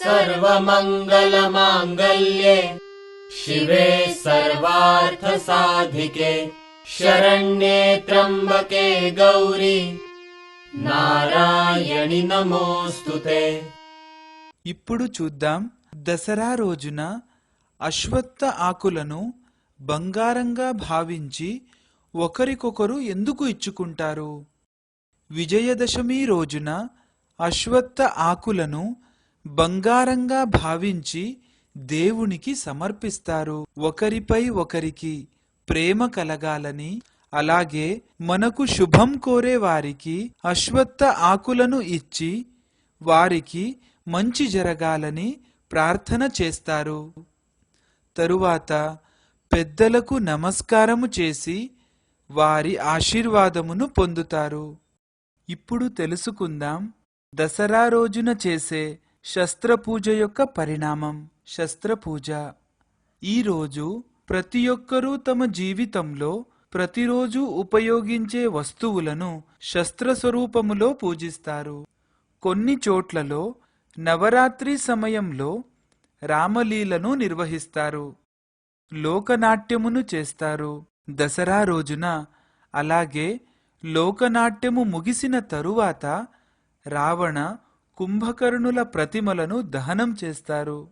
सर्वमङ्गलमाङ्गल्ये शिवे सर्वार्थसाधिके शरण्ये त्र्यम्बके गौरी నారాయణి నమోస్తుతే ఇప్పుడు చూద్దాం దసరా రోజున అశ్వత్థ ఆకులను బంగారంగా భావించి ఒకరికొకరు ఎందుకు ఇచ్చుకుంటారు విజయదశమి రోజున అశ్వత్థ ఆకులను బంగారంగా భావించి దేవునికి సమర్పిస్తారు. ఒకరిపై ఒకరికి ప్రేమ కలగాలని అలాగే మనకు శుభం కోరే వారికి అశ్వత్థ ఆకులను ఇచ్చి వారికి మంచి జరగాలని ప్రార్థన చేస్తారు. తరువాత పెద్దలకు నమస్కారము చేసి వారి ఆశీర్వాదమును పొందుతారు. ఇప్పుడు తెలుసుకుందాం. దసరా రోజున చేసే శస్త్రపూజ యొక్క పరిణామం శస్త్రపూజ. ఈ రోజు ప్రతి ఒక్కరూ తమ జీవితంలో ప్రతిరోజు ఉపయోగించే వస్తువులను శస్త్రస్వరూపములో పూజిస్తారు. కొన్ని చోట్లలో నవరాత్రి సమయంలో రామలీలను నిర్వహిస్తారు. లోకనాట్యమును చేస్తారు. దసరా రోజున అలాగే లోకనాట్యము ముగిసిన తరువాత రావణ కుంభకర్ణుల ప్రతిమలను దహనం చేస్తారు.